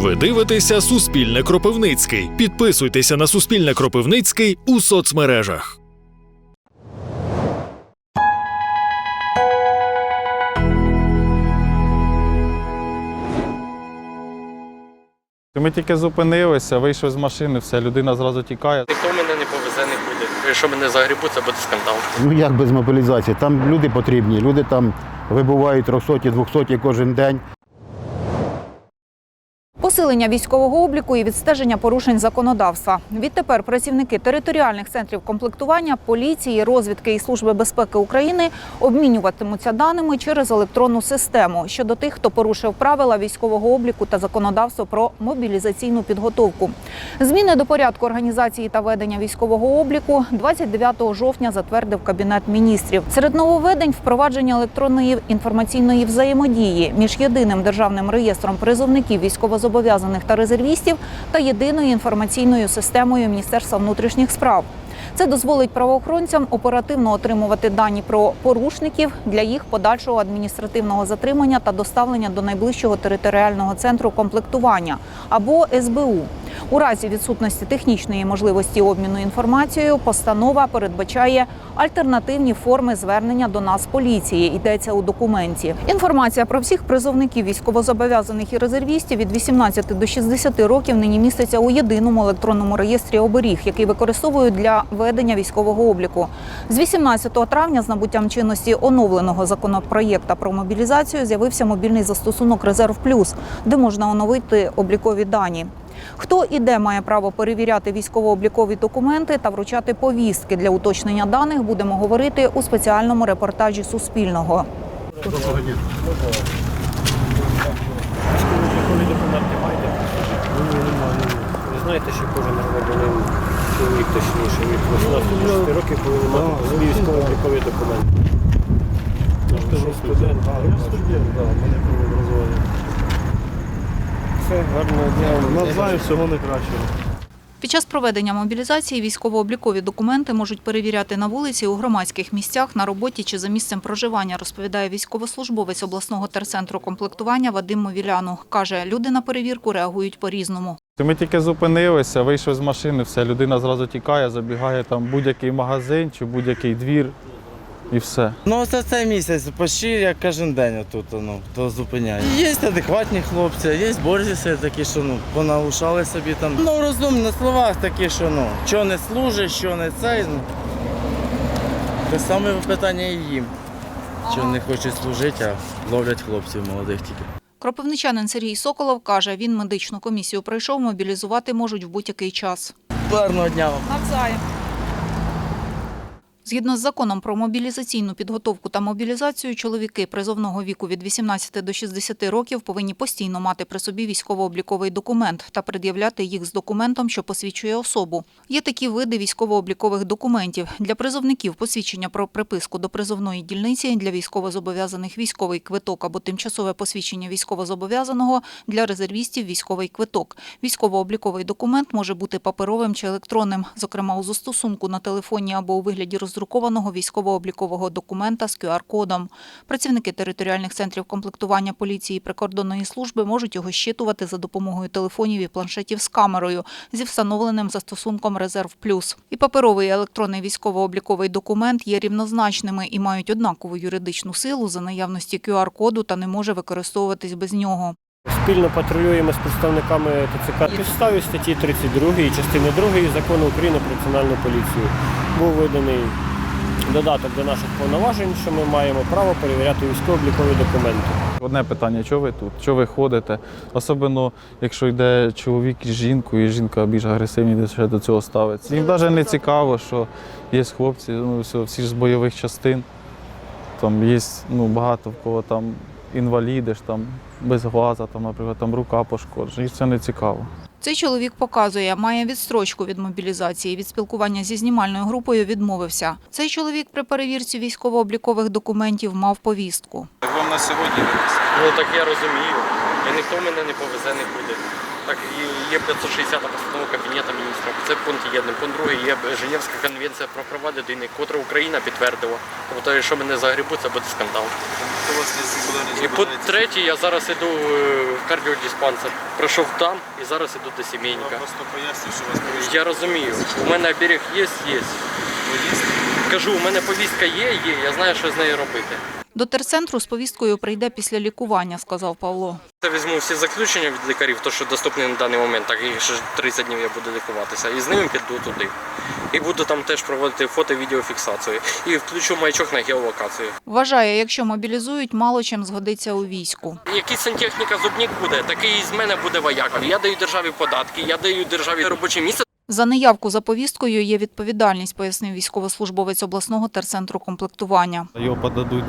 Ви дивитеся Суспільне Кропивницький. Підписуйтеся на Суспільне Кропивницький у соцмережах. Ми тільки зупинилися, вийшов з машини, все, людина зразу тікає. Ніхто мене не повезе нікуди. Якщо мене загрібуть, це буде скандал. Ну як без мобілізації? Там люди потрібні, люди там вибувають 300 200 кожен день. Посилення військового обліку і відстеження порушень законодавства. Відтепер працівники територіальних центрів комплектування, поліції, розвідки і служби безпеки України обмінюватимуться даними через електронну систему щодо тих, хто порушив правила військового обліку та законодавство про мобілізаційну підготовку. Зміни до порядку організації та ведення військового обліку 29 жовтня затвердив кабінет міністрів. Серед нововведень впровадження електронної інформаційної взаємодії між єдиним державним реєстром призовників військовозобов'язаних та резервістів та єдиною інформаційною системою Міністерства внутрішніх справ. Це дозволить правоохоронцям оперативно отримувати дані про порушників для їх подальшого адміністративного затримання та доставлення до найближчого територіального центру комплектування або СБУ. У разі відсутності технічної можливості обміну інформацією, постанова передбачає альтернативні форми звернення до нас поліції. Йдеться у документі. Інформація про всіх призовників військовозобов'язаних і резервістів від 18 до 60 років нині міститься у єдиному електронному реєстрі оберіг, який використовують для ведення військового обліку. З 18 травня з набуттям чинності оновленого законопроєкта про мобілізацію з'явився мобільний застосунок Резерв Плюс, де можна оновити облікові дані. Хто і де має право перевіряти військово-облікові документи та вручати повістки для уточнення даних, будемо говорити у спеціальному репортажі Суспільного. Ви знаєте, що кожен громадянин, чоловік точніше, від 18 років повинен мати свій військово-обліковий документ. Тобто ви студент, а я студент, так, в мене правообразування. Все, гарного дня. Навзаю всього найкращого. Під час проведення мобілізації військово-облікові документи можуть перевіряти на вулиці, у громадських місцях, на роботі чи за місцем проживання, розповідає військовослужбовець обласного терцентру комплектування Вадим Мовіляну. Каже, люди на перевірку реагують по-різному. Ми тільки зупинилися, вийшов з машини, все, людина зразу тікає, забігає там будь-який магазин чи будь-який двір і все. Ну це цей місяць почти як кожен день тут ну, то зупиняє. Є адекватні хлопці, є борзіси такі, що ну, понаушали собі там. Ну розумні на словах такі, що ну, що не служить, що не цей. Ну. Те саме питання і їм. Що не хочуть служити, а ловлять хлопців молодих тільки. Кропивничанин Сергій Соколов каже, він медичну комісію пройшов, мобілізувати можуть в будь-який час. Гарного дня вам. Навзаєм. Згідно з законом про мобілізаційну підготовку та мобілізацію, чоловіки призовного віку від 18 до 60 років повинні постійно мати при собі військово-обліковий документ та пред'являти їх з документом, що посвідчує особу. Є такі види військово-облікових документів. Для призовників посвідчення про приписку до призовної дільниці, для військовозобов'язаних військовий квиток або тимчасове посвідчення військовозобов'язаного, для резервістів військовий квиток. Військово-обліковий документ може бути паперовим чи електронним, зокрема у застосунку на телефоні або у вигляді роздрукованого військово-облікового документа з QR-кодом. Працівники територіальних центрів комплектування поліції і прикордонної служби можуть його щитувати за допомогою телефонів і планшетів з камерою зі встановленим застосунком Резерв Плюс. І паперовий і електронний військово-обліковий документ є рівнозначними і мають однакову юридичну силу за наявності QR-коду та не може використовуватись без нього. Спільно патрулюємо з представниками ТЦК підставі статті 32 частини 2 закону України про національну поліцію. Був виданий додаток до наших повноважень, що ми маємо право перевіряти військово-облікові документи. Одне питання, що ви тут, що ви ходите? Особливо, якщо йде чоловік із жінкою, і жінка більш агресивні ще до цього ставиться. Їм навіть не цікаво, що є хлопці, ну, всі ж з бойових частин. Там є ну, багато в кого там інваліди, ж, там, без глаза, там, наприклад, там рука пошкоджена. І це не цікаво. Цей чоловік показує, має відстрочку від мобілізації. Від спілкування зі знімальною групою відмовився. Цей чоловік при перевірці військово-облікових документів мав повістку. Так вам на сьогодні Ну так я розумію. І ніхто мене не повезе нікуди. Так є 560 постанова Кабінету міністрів. Це пункт єдний. Пункт другий є Женевська конвенція про права людини, котру Україна підтвердила. Тобто, якщо мене загрібуть, це буде скандал. І по-третє, я зараз іду е, в кардіодиспансер. Прийшов там і зараз іду до сімейника. Я розумію, у мене оберіг є, є. Кажу, у мене повістка є, є, я знаю, що з нею робити. До терцентру з повісткою прийде після лікування, сказав Павло. Я візьму всі заключення від лікарів, то що доступні на даний момент, так і ще 30 днів я буду лікуватися. І з ними піду туди. І буду там теж проводити фото-відеофіксацію. І включу маячок на геолокацію. Вважає, якщо мобілізують, мало чим згодиться у війську. Який сантехніка зубник буде, такий із мене буде вояк. Я даю державі податки, я даю державі робоче місце. За неявку за повісткою є відповідальність, пояснив військовослужбовець обласного терцентру комплектування. Його подадуть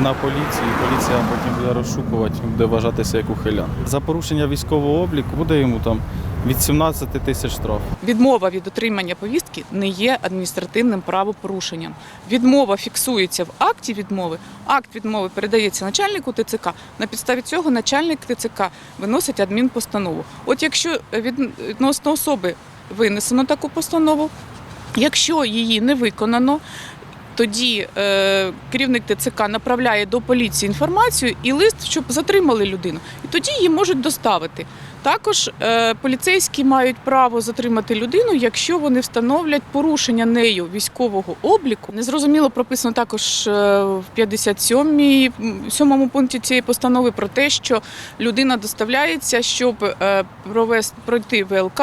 на поліцію, поліція потім буде розшукувати, буде вважатися як ухилян. За порушення військового обліку буде йому там від 17 тисяч штраф. Відмова від отримання повістки не є адміністративним правопорушенням. Відмова фіксується в акті відмови. Акт відмови передається начальнику ТЦК. На підставі цього начальник ТЦК виносить адмінпостанову. От якщо відносно особи винесено таку постанову, якщо її не виконано. Тоді е, керівник ТЦК направляє до поліції інформацію і лист, щоб затримали людину. І тоді її можуть доставити. Також е, поліцейські мають право затримати людину, якщо вони встановлять порушення нею військового обліку. Незрозуміло прописано також е, в 57 сьомому пункті цієї постанови про те, що людина доставляється, щоб е, провести пройти ВЛК.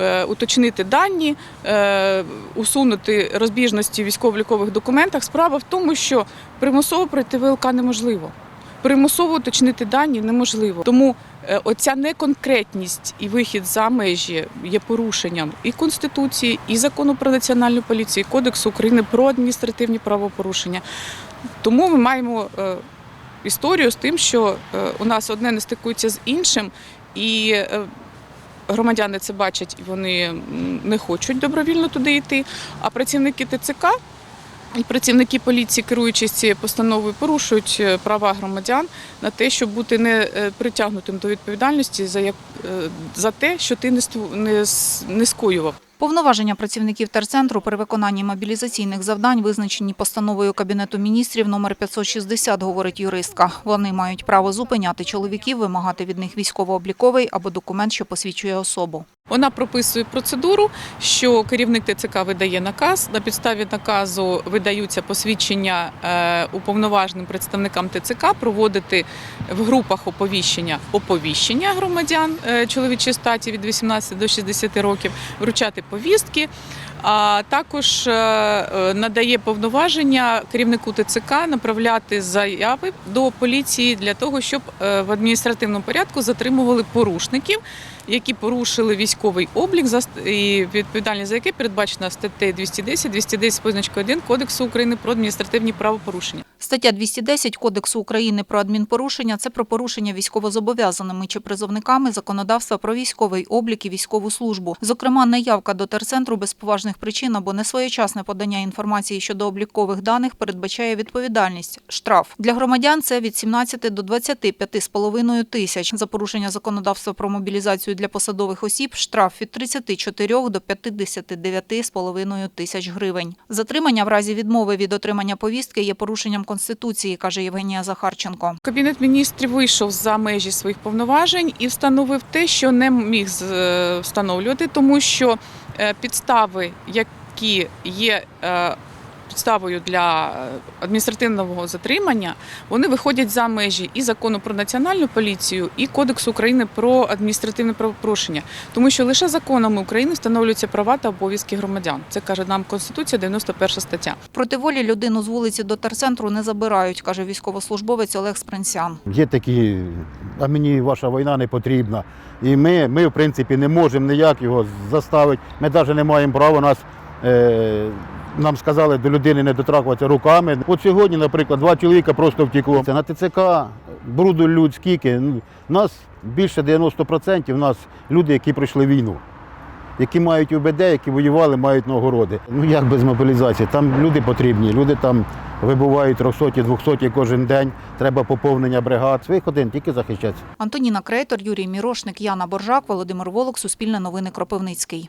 Е, Уточнити дані, е, усунути розбіжності в військово-облікових документах. Справа в тому, що примусово пройти ВЛК неможливо. Примусово уточнити дані неможливо. Тому е, оця неконкретність і вихід за межі є порушенням і Конституції, і закону про національну поліцію, і Кодексу України про адміністративні правопорушення. Тому ми маємо історію з тим, що у нас одне не стикується з іншим, і громадяни це бачать, і вони не хочуть добровільно туди йти. А працівники ТЦК і працівники поліції, керуючись цією постановою, порушують е, права громадян на те, щоб бути не е, притягнутим до відповідальності за як е, за те, що ти не не, не скоював. Повноваження працівників терцентру при виконанні мобілізаційних завдань визначені постановою Кабінету міністрів номер 560, говорить юристка. Вони мають право зупиняти чоловіків, вимагати від них військово-обліковий або документ, що посвідчує особу. Вона прописує процедуру, що керівник ТЦК видає наказ. На підставі наказу видаються посвідчення е, уповноваженим представникам ТЦК проводити в групах оповіщення оповіщення громадян е, чоловічої статі від 18 до 60 років, вручати повістки. А також е, е, надає повноваження керівнику ТЦК направляти заяви до поліції для того, щоб е, в адміністративному порядку затримували порушників, які порушили військовий облік і відповідальність за яке передбачена статтею 210, 210 позначка 1 Кодексу України про адміністративні правопорушення. Стаття 210 Кодексу України про адмінпорушення – це про порушення військовозобов'язаними чи призовниками законодавства про військовий облік і військову службу. Зокрема, неявка до терцентру без поважних причин або несвоєчасне подання інформації щодо облікових даних передбачає відповідальність – штраф. Для громадян це від 17 до 25,5 тисяч. За порушення законодавства про мобілізацію для посадових осіб – штраф від 34 до 59,5 тисяч гривень. Затримання в разі відмови від отримання повістки є порушенням Конституції, каже Євгенія Захарченко. Кабінет міністрів вийшов за межі своїх повноважень і встановив те, що не міг е, встановлювати, тому що е, підстави, які є е, підставою для е, адміністративного затримання, вони виходять за межі і закону про національну поліцію, і Кодексу України про адміністративне правопорушення, тому що лише законами України встановлюються права та обов'язки громадян. Це каже нам Конституція, 91 стаття. Проти волі людину з вулиці до терцентру не забирають, каже військовослужбовець Олег Спринцян. Є такі, а мені ваша війна не потрібна. І ми, ми в принципі, не можемо ніяк його заставити. Ми навіть не маємо права нас. Е, нам сказали до людини не дотрагуватися руками. От сьогодні, наприклад, два чоловіка просто втекло. Це на ТЦК бруду людь скільки. Ну, Нас більше 90% нас люди, які пройшли війну, які мають УБД, які воювали, мають нагороди. Ну як без мобілізації? Там люди потрібні, люди там вибувають 300-200 кожен день. Треба поповнення бригад. Своїх один тільки захищатися. Антоніна Крейтор, Юрій Мірошник, Яна Боржак, Володимир Волок, Суспільне новини Кропивницький.